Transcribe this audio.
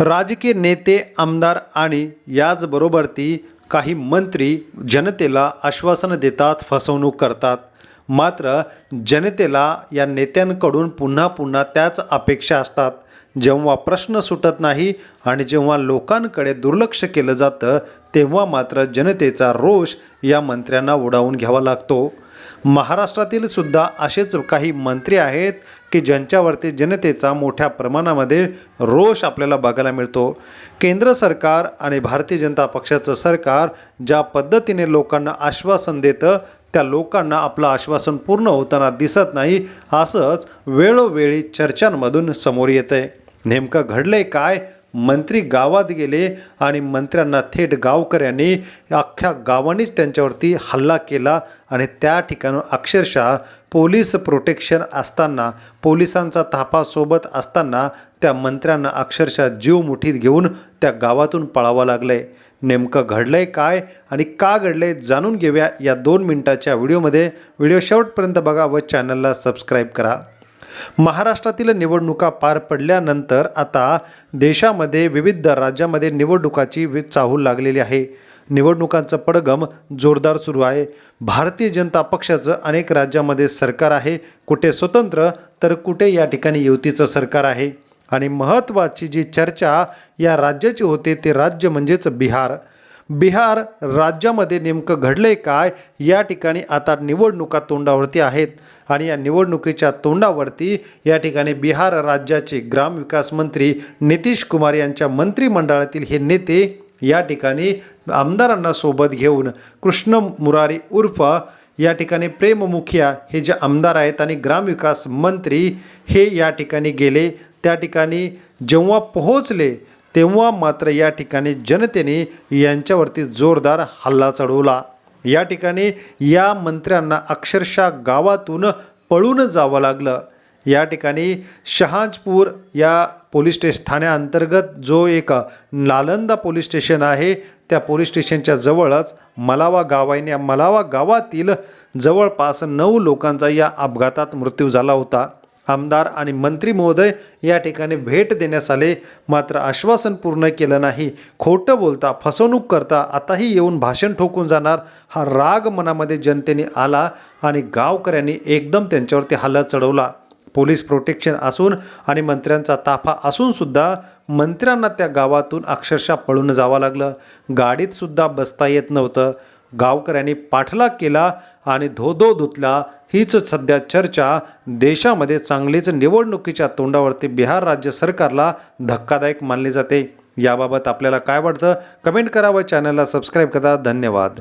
राजकीय नेते आमदार आणि याचबरोबर ती काही मंत्री जनतेला आश्वासनं देतात फसवणूक करतात. मात्र जनतेला या नेत्यांकडून पुन्हा पुन्हा त्याच अपेक्षा असतात. जेव्हा प्रश्न सुटत नाही आणि जेव्हा लोकांकडे दुर्लक्ष केलं जातं तेव्हा मात्र जनतेचा रोष या मंत्र्यांना उडावून घ्यावा लागतो. महाराष्ट्रातील सुद्धा असेच काही मंत्री आहेत की ज्यांच्यावरती जनतेचा मोठ्या प्रमाणामध्ये रोष आपल्याला बघायला मिळतो. केंद्र सरकार आणि भारतीय जनता पक्षाचं सरकार ज्या पद्धतीने लोकांना आश्वासन देतं त्या लोकांना आपलं आश्वासन पूर्ण होताना दिसत नाही असंच वेळोवेळी चर्चांमधून समोर येतं आहे नेमकं घडलंय काय? मंत्री गावात गेले आणि मंत्र्यांना थेट गावकऱ्यांनी अख्ख्या गावानेच त्यांच्यावरती हल्ला केला आणि त्या ठिकाणून अक्षरशः पोलीस प्रोटेक्शन असताना पोलिसांचा तापासोबत असताना त्या मंत्र्यांना अक्षरशः जीव मुठीत घेऊन त्या गावातून पळावं लागलंय. नेमकं घडलंय काय आणि का घडलंय जाणून घेऊया या दोन मिनिटाच्या व्हिडिओमध्ये. व्हिडिओ शेवटपर्यंत बघा व चॅनलला सबस्क्राईब करा. महाराष्ट्रातील निवडणुका पार पडल्यानंतर आता देशामध्ये विविध राज्यामध्ये निवडणुकाची चाहूल लागलेली आहे. निवडणुकांचं पडगम जोरदार सुरू आहे. भारतीय जनता पक्षाचं अनेक राज्यामध्ये सरकार आहे. कुठे स्वतंत्र तर कुठे या ठिकाणी युतीचं सरकार आहे. आणि महत्त्वाची जी चर्चा या राज्याची होते ते राज्य म्हणजेच बिहार. बिहार राज्यामध्ये नेमकं घडलं आहे काय? या ठिकाणी आता निवडणुका तोंडावरती आहेत आणि या निवडणुकीच्या तोंडावरती या ठिकाणी बिहार राज्याचे ग्रामविकास मंत्री नितीश कुमार यांच्या मंत्रिमंडळातील हे नेते या ठिकाणी आमदारांना सोबत घेऊन कृष्ण मुरारी उर्फ या ठिकाणी प्रेम मुखिया हे जे आमदार आहेत आणि ग्रामविकास मंत्री हे या ठिकाणी गेले. त्या ठिकाणी जेव्हा पोहोचले तेव्हा मात्र या ठिकाणी जनतेने यांच्यावरती जोरदार हल्ला चढवला. या ठिकाणी या मंत्र्यांना अक्षरशः गावातून पळून जावं लागलं. या ठिकाणी शहाजपूर या पोलीस स्टेश ठाण्याअंतर्गत जो एक नालंदा पोलीस स्टेशन आहे त्या पोलीस स्टेशनच्या जवळच मलावा गावाने मलावा गावातील जवळपास नऊ लोकांचा या अपघातात मृत्यू झाला होता. आमदार आणि मंत्री महोदय या ठिकाणी भेट देण्यास आले. मात्र आश्वासन पूर्ण केलं नाही. खोटं बोलता फसवणूक करता आताही येऊन भाषण ठोकून जाणार हा राग मनामध्ये जनतेने आला आणि गावकऱ्यांनी एकदम त्यांच्यावरती हल्ला चढवला. पोलीस प्रोटेक्शन असून आणि मंत्र्यांचा ताफा असूनसुद्धा मंत्र्यांना त्या गावातून अक्षरशः पळून जावं लागलं. गाडीतसुद्धा बसता येत नव्हतं. गावकऱ्यांनी पाठलाग केला आणि धोधो धुतला. हीच सध्या चर्चा. देशामध्ये चांगलीच निवडणुकीच्या तोंडावरती बिहार राज्य सरकारला धक्कादायक मानली जाते. याबाबत आपल्याला काय वाटतं? कमेंट करा व चॅनलला सबस्क्राईब करा. धन्यवाद.